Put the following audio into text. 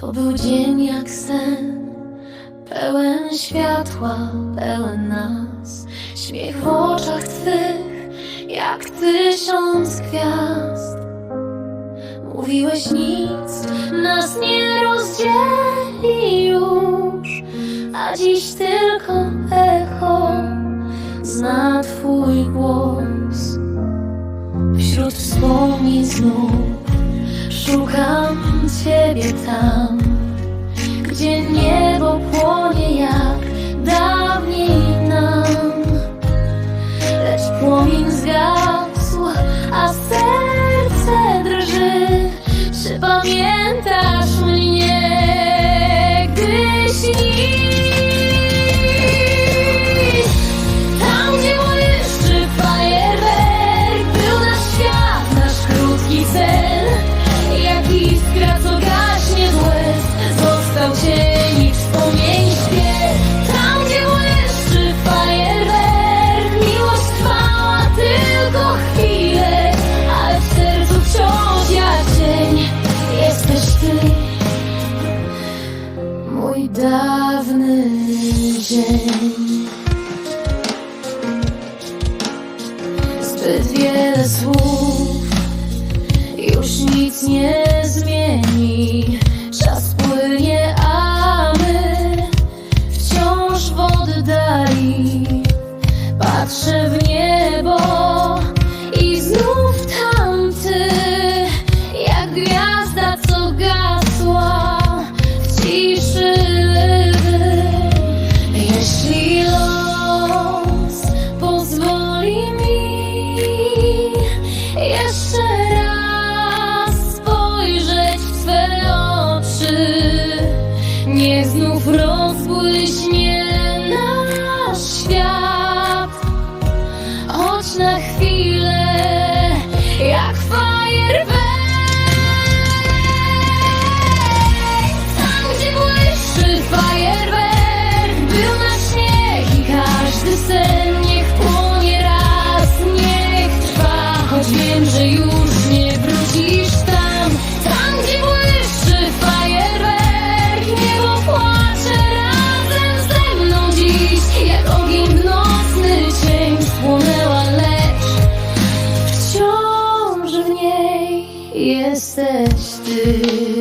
To był dzień jak sen, pełen światła, pełen nas. Śmiech w oczach twych, jak tysiąc gwiazd. Mówiłeś nic, nas nie rozdzieli już, a dziś tylko echo zna Twój głos. Wśród wspomnień znów szukam Ciebie tam, gdzie niebo płonie jak dawniej nam. Lecz płomień zgasł, a serce drży. Czy pamiętasz mnie, gdy śnisz? Zbyt wiele słów już nic nie zmieni. Czas płynie, a my wciąż w oddali. Patrzę w niebo i znów tamty, jak gwiazda, co gasła w ciszy. Ashley. it.